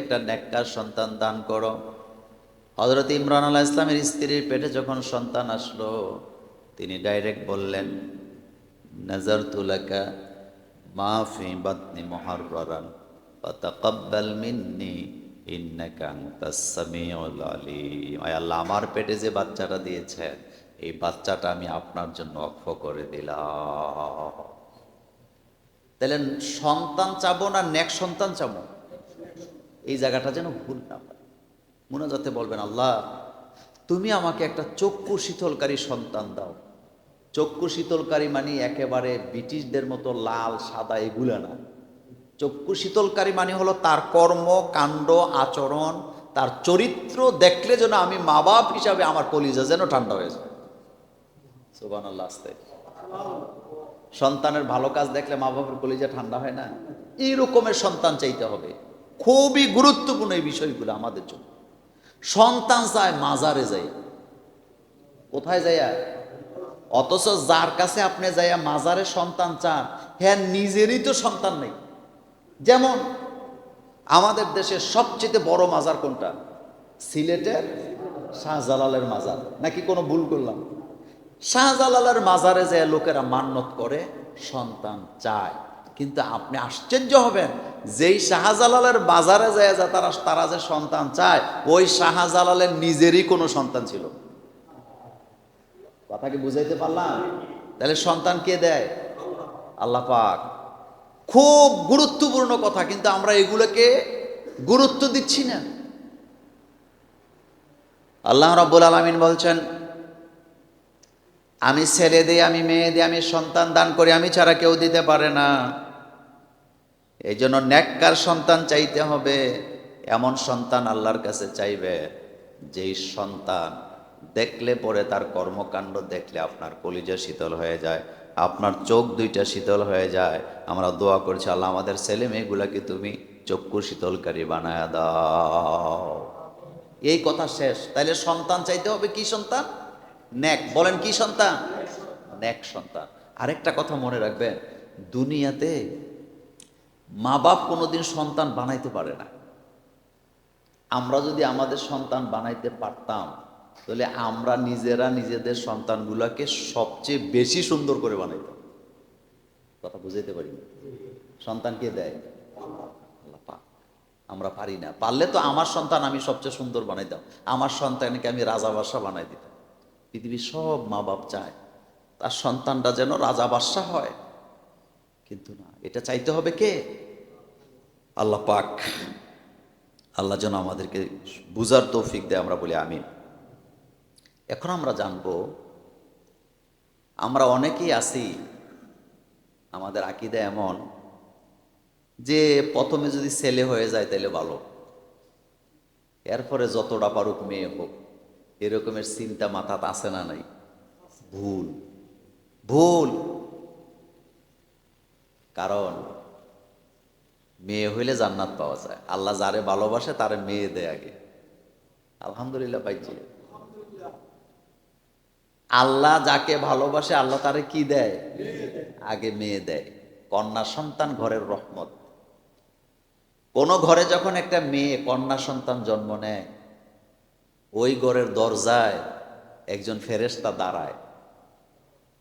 একটা নেককার সন্তান দান করো। হজরত ইমরান আল্লাহ ইসলামের স্ত্রীর পেটে যখন সন্তান আসলো, তিনি ডাইরেক্ট বললেন নজর তুলাকা মাফি বাতনি মহারান আমার পেটে যে বাচ্চাটা দিয়েছেন এই বাচ্চাটা আমি আপনার জন্য অক্ষ করে দিলাম। তাহলে সন্তান চাবো না নেক সন্তান চাবো? এই জায়গাটা যেন ভুল না হয়। মুনাজাতে বলবেন, আল্লাহ, তুমি আমাকে একটা চক্ষু শীতলকারী সন্তান দাও। চক্ষু শীতলকারী মানে একেবারে ব্রিটিশদের মতো লাল, সাদা, এগুলা না। চক্ষু শীতলকারী মানে হলো তার কর্ম, কাণ্ড, আচরণ, তার চরিত্র দেখলে যেন আমি মা বাপ হিসাবে আমার কলিজা যেন ঠান্ডা হয়ে যায়। সোবান আল্লাহ আস্তে। সন্তানের ভালো কাজ দেখলে মা বাবার কলিজা ঠান্ডা হয় না? এই রকমের সন্তান চাইতে হবে। খুবই গুরুত্বপূর্ণ এই বিষয়গুলো আমাদের জন্য। সন্তান চায় মাজারে যাই কোথায় যাইয়া? অথচ যার কাছে আপনি যাইয়া মাজারে সন্তান চান হ্যাঁ নিজেরই তো সন্তান নেই। যেমন আমাদের দেশের সবচেয়ে বড় মাজার কোনটা? সিলেটের শাহজালালের মাজার। নাকি কোনো ভুল করলাম? শাহজালালের মাজারে যায় লোকেরা মান্যত করে, সন্তান চায়। কিন্তু আপনি আশ্চর্য হবেন, যেই শাহজালালের বাজারে যায় যা তারা তারা যে সন্তান চায়, ওই শাহজালালের নিজেরই কোনো সন্তান ছিল। কথা কি বুঝাইতে পারলাম? তাহলে সন্তান কে দেয়? আল্লাহ পাক। খুব গুরুত্বপূর্ণ কথা, কিন্তু আমরা এগুলোকে গুরুত্ব দিচ্ছি না। আল্লাহ রাব্বুল আলামিন বলছেন আমি ছেলে দিই আমি মেয়ে দিই আমি সন্তান দান করি, আমি ছাড়া কেউ দিতে পারে না। এই জন্য ন্যাক্কার সন্তান চাইতে হবে। এমন সন্তান আল্লাহর কাছে চাইবে, যেই সন্তান দেখলে পরে তার কর্মকাণ্ড দেখলে আপনার কলিজা শীতল হয়ে যায়, আপনার চোখ দুইটা শীতল হয়ে যায়। আমরা দোয়া করছি, আল্লাহ আমাদের ছেলে মেয়েগুলাকে তুমি চক্ষু শীতলকারী বানায় দাও। এই কথা শেষ। তাইলে সন্তান চাইতে হবে কি সন্তান? ন্যাক বলেন কি সন্তান? ন্যাক সন্তান। আরেকটা কথা মনে রাখবেন, দুনিয়াতে মা বাপ কোনোদিন সন্তান বানাইতে পারে না। আমরা যদি আমাদের সন্তান বানাইতে পারতাম, তাহলে আমরা নিজেরা নিজেদের সন্তানগুলোকে সবচেয়ে বেশি সুন্দর করে বানাইতাম। কথা বুঝাইতে পারি না? সন্তান কে দেয়? আমরা পারি না। পারলে তো আমার সন্তান আমি সবচেয়ে সুন্দর বানাইতাম। আমার সন্তানকে আমি রাজা বাদশাহ বানাই দিতাম। পৃথিবীর সব মা বাপ চায়, তার সন্তানটা যেন রাজা বাদশাহ হয়। কিন্তু না, এটা চাইতে হবে কে? আল্লাহ পাক। আল্লাহ যেন আমাদেরকে বুজার তৌফিক দেয়, আমরা বলি আমিন। এখন আমরা জানব, আমরা অনেকেই আছি, আমাদের আকিদা এমন যে প্রথমে যদি ছেলে হয়ে যায় তাহলে ভালো। এরপরে যতটা পারুক মেয়ে হোক। এরকমের চিন্তা মাথাতে আসে না নাই? ভুল। ভুল। কারণ, মেয়ে হইলে জান্নাত পাওয়া যায়। আল্লাহ যারে ভালোবাসে, তারে মেয়ে দেয় আগে। আলহামদুলিল্লাহ পাইছি। আল্লাহ যাকে ভালোবাসে, আল্লাহ তারে কি দেয়? আগে মেয়ে দেয়। কন্যা সন্তান ঘরের রহমত। কোন ঘরে যখন একটা মেয়ে কন্যা সন্তান জন্ম নেয় ওই ঘরের দরজায় একজন ফেরেশতা দাঁড়ায়।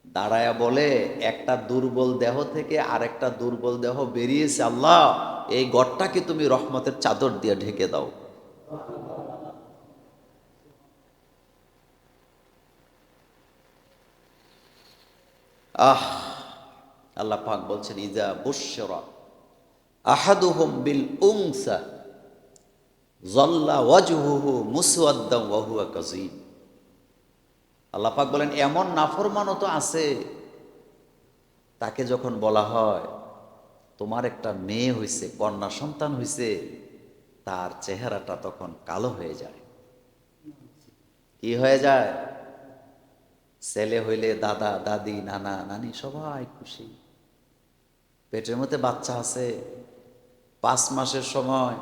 দাঁড়ায়া বলে, একটা দুর্বল দেহ থেকে আরেকটা দুর্বল দেহ বেরিয়েছে, আল্লাহ! এই গড়টাকে তুমি রহমতের চাদর দিয়ে ঢেকে দাও। আহ, আল্লাহ পাক বলছেন, ইজা বুশরা আহাদুহুম বিল উংসা জল্লা ওয়াজহুহু মুসওয়াদ্দাম ওয়া হুয়া কাযীম। আল্লাহ পাক বলেন, এমন নাফরমানও তো আছে। তাকে যখন বলা হয়, তোমার একটা মেয়ে হইছে, কন্যা সন্তান হইছে, তার চেহারাটা তখন কালো হয়ে যায়। কি হয়ে যায়? ছেলে হইলে দাদা, দাদি, নানা, নানি সবাই খুশি। পেটের মধ্যে বাচ্চা আছে। পাঁচ মাসের সময়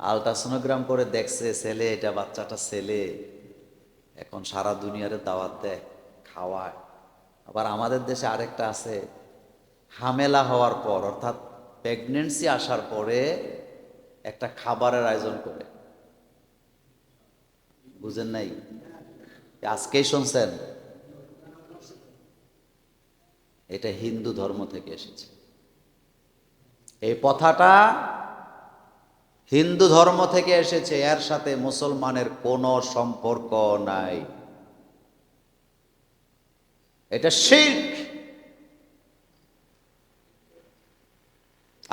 আলট্রাসোনোগ্রাম করে দেখছে, ছেলে, এটা বাচ্চাটা ছেলে। এখন সারা দুনিয়ারে দাওয়াত দেয়, খাওয়ায়। আবার আমাদের দেশে আরেকটা আছে, হামেলা হওয়ার পর, অর্থাৎ প্রেগনেন্সি আসার পরে একটা খাবারের আয়োজন করে। বুঝেন নাই? আজকেই শুনছেন? এটা হিন্দু ধর্ম থেকে এসেছে। এই কথাটা হিন্দু ধর্ম থেকে এসেছে, এর সাথে মুসলমানের কোনো সম্পর্ক নাই। এটা শির্ক।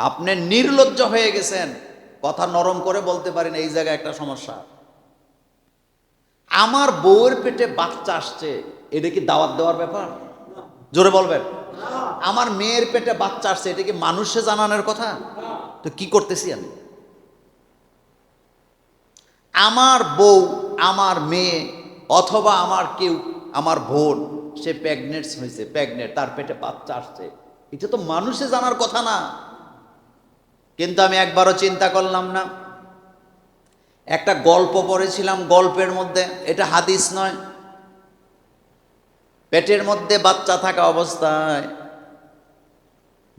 আপনি নির্লজ্জ হয়ে গেছেন, কথা নরম করে বলতে পারেন এই জায়গায় একটা সমস্যা। আমার বউয়ের পেটে বাচ্চা আসছে, এটা কি দাওয়াত দেওয়ার ব্যাপার? জোরে বলবেন। আমার মেয়ের পেটে বাচ্চা আসছে, এটা কি মানুষে জানানোর কথা? তো কি করতেছি আমি? আমার বউ, আমার মেয়ে অথবা আমার কেউ, আমার বোন, সে প্রেগনেন্টস হয়েছে প্রেগনেন্ট তার পেটে বাচ্চা আসছে। এটা তো মানুষে জানার কথা না। কিন্তু আমি একবারও চিন্তা করলাম না। একটা গল্প পড়েছিলাম গল্পের মধ্যে, এটা হাদিস নয়। পেটের মধ্যে বাচ্চা থাকা অবস্থায়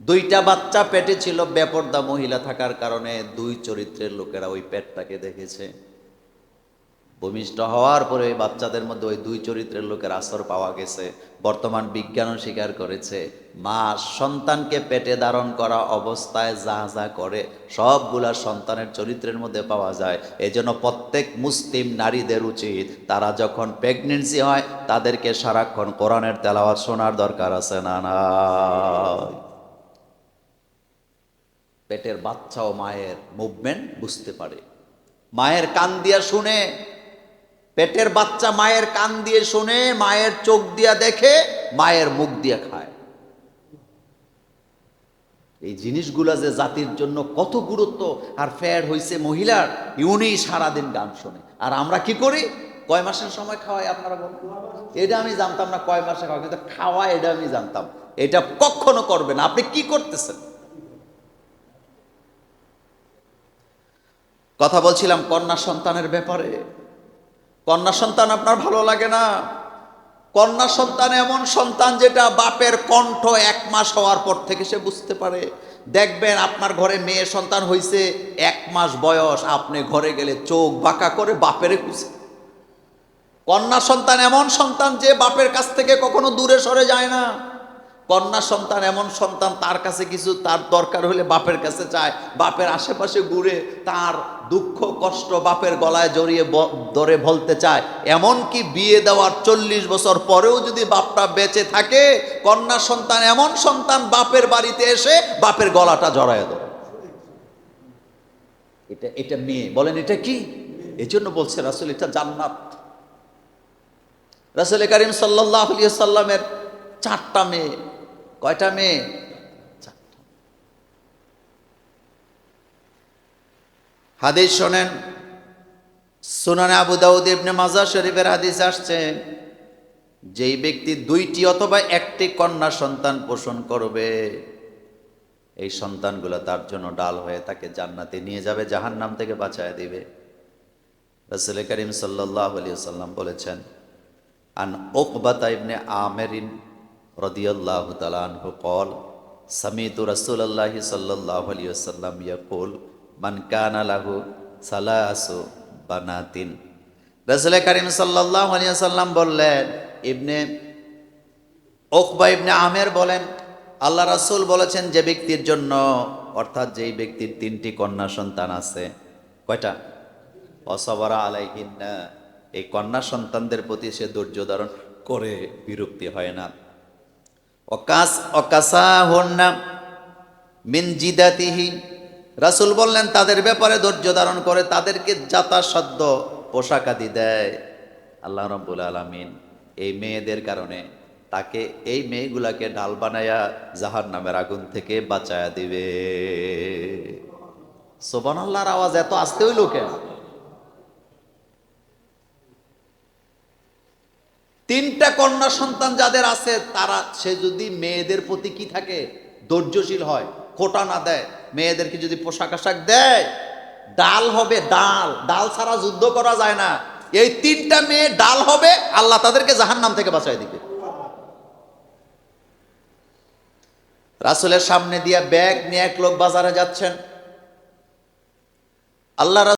দুইটা বাচ্চা পেটে ছিল, বেপর্দা মহিলা থাকার কারণে দুই চরিত্রের লোকেরা ওই পেটটাকে দেখেছে। ভূমিষ্ঠ হওয়ার পরে বাচ্চাদের মধ্যে ওই দুই চরিত্রের লোকের আসর পাওয়া গেছে। বর্তমান বিজ্ঞানও স্বীকার করেছে, মা সন্তানকে পেটে ধারণ করা অবস্থায় যা যা করে, সবগুলা সন্তানের চরিত্রের মধ্যে পাওয়া যায়। এই জন্য প্রত্যেক মুসলিম নারীদের উচিত, তারা যখন প্রেগনেন্সি হয়, তাদেরকে সারাক্ষণ কোরআনের তেলাওয়াত শোনার দরকার আছে না না পেটের বাচ্চা ও মায়ের মুভমেন্ট বুঝতে পারে। মায়ের কান দিয়া শুনে পেটের বাচ্চা মায়ের কান দিয়ে শুনে, মায়ের চোখ দিয়া দেখে, মায়ের মুখ দিয়ে খায়। এই জিনিসগুলা যে জাতির জন্য কত গুরুত্ব, আর ফ্যাড হয়েছে মহিলার, ইউনি সারাদিন গান শোনে। আর আমরা কি করি? কয় মাসের সময় খাওয়াই আপনারা বলুন? এটা আমি জানতাম না, কয় মাসে খাওয়া কিন্তু খাওয়া এটা আমি জানতাম। এটা কখনো করবে না। আপনি কি করতেছেন? কথা বলছিলাম কন্যা সন্তানের ব্যাপারে। কন্যা সন্তান আপনার ভালো লাগে না? কন্যা সন্তান এমন সন্তান যেটা বাপের কণ্ঠ এক মাস হওয়ার পর থেকে সে বুঝতে পারে। দেখবেন আপনার ঘরে মেয়ে সন্তান হয়েছে এক মাস বয়স, আপনি ঘরে গেলে চোখ বাঁকা করে বাপের খুঁজে। কন্যা সন্তান এমন সন্তান যে বাপের কাছ থেকে কখনো দূরে সরে যায় না। কন্যা সন্তান, এমন সন্তান তার কাছে কিছু, তার দরকার হলে বাপের কাছে চায়। বাপের আশেপাশে ঘুরে তার দুঃখ, কষ্ট বাপের গলায় জড়িয়ে ধরে বলতে চায়। এমন কি বিয়ে দেওয়ার চল্লিশ বছর পরেও যদি বাপটা বেঁচে থাকে, কন্যা সন্তান, এমন সন্তান বাপের বাড়িতে এসে বাপের গলাটা জড়ায় ধরে। এটা এটা মেয়ে। বলেন, এটা কি? এই জন্য বলছে রাসুল, এটা জান্নাত। রাসুল করিম সাল্লাহ সাল্লামের চারটা মেয়ে। কয়টা মেয়ে? হাদিস শোনেন, সুনানে আবু দাউদ ইবনে মাজা শরীফের হাদিস আসছে, যেই ব্যক্তি দুইটি অথবা একটি কন্যা সন্তান পোষণ করবে, এই সন্তানগুলো তার জন্য ডাল হয়ে তাকে জান্নাতে নিয়ে যাবে জাহান নাম থেকে বাঁচায় দিবে। রসুল করিম সাল্লাহ আলিয়া সাল্লাম বলেছেন, আন ওকবাতা ইবনে আমেরিন রদিয়াল্লাহ তালাহ কল সামিত রসুল্লাহ সাল্লাহ আলী আসাল্লাম ইয়াকুল, মান কান আলাহু সালাসু বানাতিন। রসুল করিম সাল্লাহ আলী বললেন, ইবনে ওকবা ইবনে আমের বলেন, আল্লাহ রাসুল বলেছেন যে ব্যক্তির জন্য, অর্থাৎ যেই ব্যক্তির তিনটি কন্যা সন্তান আছে, কয়টা? অসবরা আলাইহিন্না, এই কন্যা সন্তানদের প্রতি সে ধৈর্য ধারণ করে বিরক্তি হয় না। অকাস অকাসা হন্না মিন জিদাতিহি। রাসুল বললেন, তাদের ব্যাপারে ধৈর্য ধারণ করে তাদেরকে যাতাসাধ্য পোশাক আদি দেয়। আল্লাহ রব্বুল আলমিন এই মেয়েদের কারণে তাকে এই মেয়েগুলাকে ডাল বানায়া জাহার নামের আগুন থেকে বাঁচায়া দিবে। সোবান আল্লাহর আওয়াজ এত আসতে হইল কেন? তিনটা কন্যা সন্তান যাদের আছে, তারা, সে যদি মেয়েদের প্রতি কি থাকে? ধৈর্যশীল হয়, খোটা না দেয়। মেয়েদেরকে যদি পোশাক আশাক দেয়, ডাল হবে ডাল। ডাল ছাড়া যুদ্ধ করা যায় না। এই তিনটা মেয়ে ডাল হবে, আল্লাহ তাদেরকে জাহান নাম থেকে বাঁচাই দিবে। রাসুলের সামনে দিয়ে ব্যাগ নিয়ে এক লোক বাজারে যাচ্ছেন। আল্লাহ